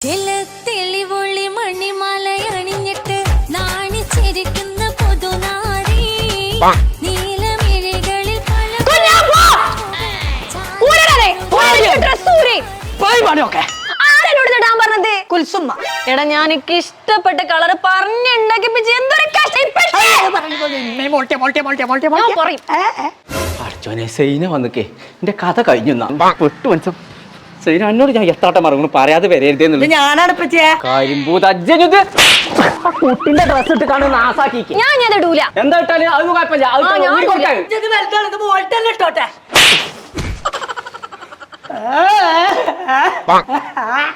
ചില തെളിവൊളി മണിമലയണിഞ്ഞിട്ട് നാണിച്ചിരിക്കുന്ന പുതുനാരി നീലമിഴികളിൽ എടാ ഞാൻ എനിക്ക് ഇഷ്ടപ്പെട്ട കളർ പറഞ്ഞുണ്ടാക്കിപ്പിച്ച് എന്തൊരു കഷ്ടം. സൈന വന്നു എന്റെ കഥ കഴിഞ്ഞു പെട്ടു മനസ്സം സൈന എന്നോട് ഞാൻ എത്താട്ടം മറങ്ങുന്നു പറയാതെ ഇത് വരരുതെന്നുള്ളു ഞാനാണ് കുട്ടിന്റെ ഡ്രസ് ഇട്ട് കാണുന്ന നാസാക്കിക്ക്. ഞാൻ ഞാൻ ഇടൂല. എന്താ ഇട്ടാലും? അത് കുഴപ്പമില്ല. അത് ഒരു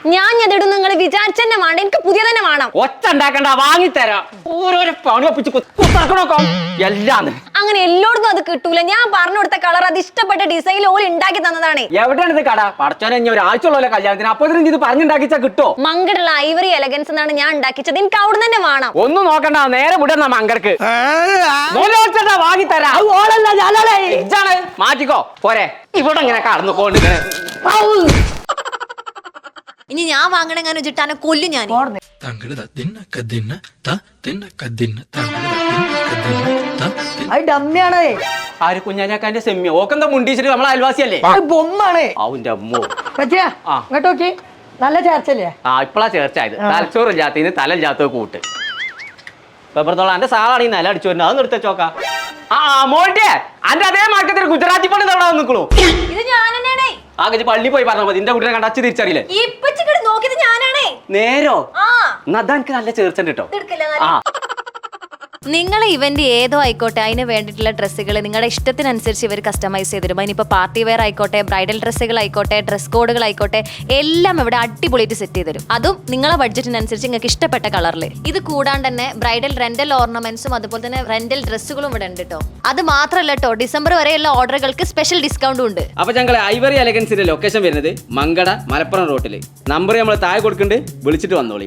ഞാൻ അതിടും നിങ്ങൾ വിചാരിച്ചെന്നെ വേണ്ട എനിക്ക് പുതിയ തന്നെ വേണം. ഒച്ച ഉണ്ടാക്കണ്ട വാങ്ങിത്തരാം. ഓരോരോ പണി ഒപ്പിച്ച് കുത്താക്കണോക്കോ? എല്ലാം. അങ്ങനെ എല്ലായിടത്തും അത് കിട്ടൂല. ഞാൻ പറഞ്ഞു കൊടുത്ത കളർ അത് ഇഷ്ടപ്പെട്ട ഡിസൈനിൽ ഓൾ ഉണ്ടാക്കി തന്നതാണ്. എവിടെയാണ് ഇത് കട? പടച്ചോനെ ഇനി ഒരാഴ്ച ഉള്ള കല്യാണത്തിന്. അപ്പൊ ഇത് പറഞ്ഞുണ്ടാക്കിച്ചാ കിട്ടോ? മങ്കടുള്ള ഐവറി എലഗൻസ് എന്നാണ് ഞാൻ ഉണ്ടാക്കിച്ചത്. എനിക്ക് അവിടെ തന്നെ വേണം. ഒന്നും നോക്കണ്ട നേരെ വിടുന്ന മങ്കർക്ക്. ഇജ്ജാണ്. മാറ്റിക്കോ. പോരെ. ഇവിടെ ഇങ്ങനെ കടന്നു കൊണ്ടിങ്ങനെ ഇനി ഞാൻ കൊല്ലും ഞാൻ. തിന്ന കദിന്ന ത തിന്ന അത് ഡമ്മിയാണ്. ആര് കുഞ്ഞാക്കാന്റെ സെമ്യ ഓക്കെന്താ മുണ്ടീച്ചിട്ട് നമ്മളെ അയൽവാസിയല്ലേ? അത് ബൊമ്മാണ്. അവന്റെ അമ്മോ. പച്ചേ ആ. ഇങ്ങോട്ട് നോക്കി. നല്ല ചേർച്ചല്ലേ ആ ഇപ്പളാ ചേർച്ചായത് തലച്ചോറില്ലാത്തതിന് തല ജാത്തോ കൂട്ട്. പെപ്പറത്തോളം എന്റെ സാളാണ് ഈ നില അടിച്ചു വരുന്നത്. അത് നിർത്തി ആ മോട്ടെ അന്റെ അതേ മാർക്കത്തിൽ ഗുജറാത്തി പണി തവണ നിൽക്കണു ഇത് ഞാൻ തന്നെയാണേ ആകെ പള്ളി പോയി പറഞ്ഞാൽ മതി. എന്റെ കുട്ടിനെ കണ്ടച്ച് തിരിച്ചറിയില്ലേ? ഇപ്പൊ നോക്കിയത് ഞാനാണേ നേരോ? ആ. എന്നാ അതാ എനിക്ക് നല്ല ചേർച്ചുണ്ട് കേട്ടോ. ആ. നിങ്ങളെ ഇവന്റ് ഏതോ ആയിക്കോട്ടെ അതിന് വേണ്ടിയിട്ടുള്ള ഡ്രസ്സുകൾ നിങ്ങളുടെ ഇഷ്ടത്തിനനുസരിച്ച് ഇവർ കസ്റ്റമൈസ് ചെയ്ത് തരും അതിനിപ്പോൾ പാർട്ടി വെയർ ആയിക്കോട്ടെ ബ്രൈഡൽ ഡ്രസ്സുകൾ ആയിക്കോട്ടെ ഡ്രസ് കോഡുകൾ ആയിക്കോട്ടെ എല്ലാം ഇവിടെ അടിപൊളിയായിട്ട് സെറ്റ് ചെയ്ത് തരും അതും നിങ്ങളെ ബഡ്ജറ്റിനനുസരിച്ച് നിങ്ങൾക്ക് ഇഷ്ടപ്പെട്ട കളറിൽ ഇത് കൂടാണ്ട് തന്നെ ബ്രൈഡൽ റെന്റൽ ഓർണമെന്റ്സും അതുപോലെ തന്നെ റെന്റൽ ഡ്രസ്സുകളും ഇവിടെ ഉണ്ട് കേട്ടോ അത് മാത്രമല്ല കേട്ടോ ഡിസംബർ വരെയുള്ള ഓർഡറുകൾക്ക് സ്പെഷ്യൽ ഡിസ്കൗണ്ടും ഉണ്ട്. അപ്പൊ ഞങ്ങൾ ഐവറി എലഗൻസിന്റെ ലൊക്കേഷൻ വരുന്നത് മങ്കട മലപ്പുറം റോട്ടിൽ നമ്പർ നമ്മൾ താഴെ കൊടുക്കുന്നുണ്ട് വിളിച്ചിട്ട് വന്നോളി.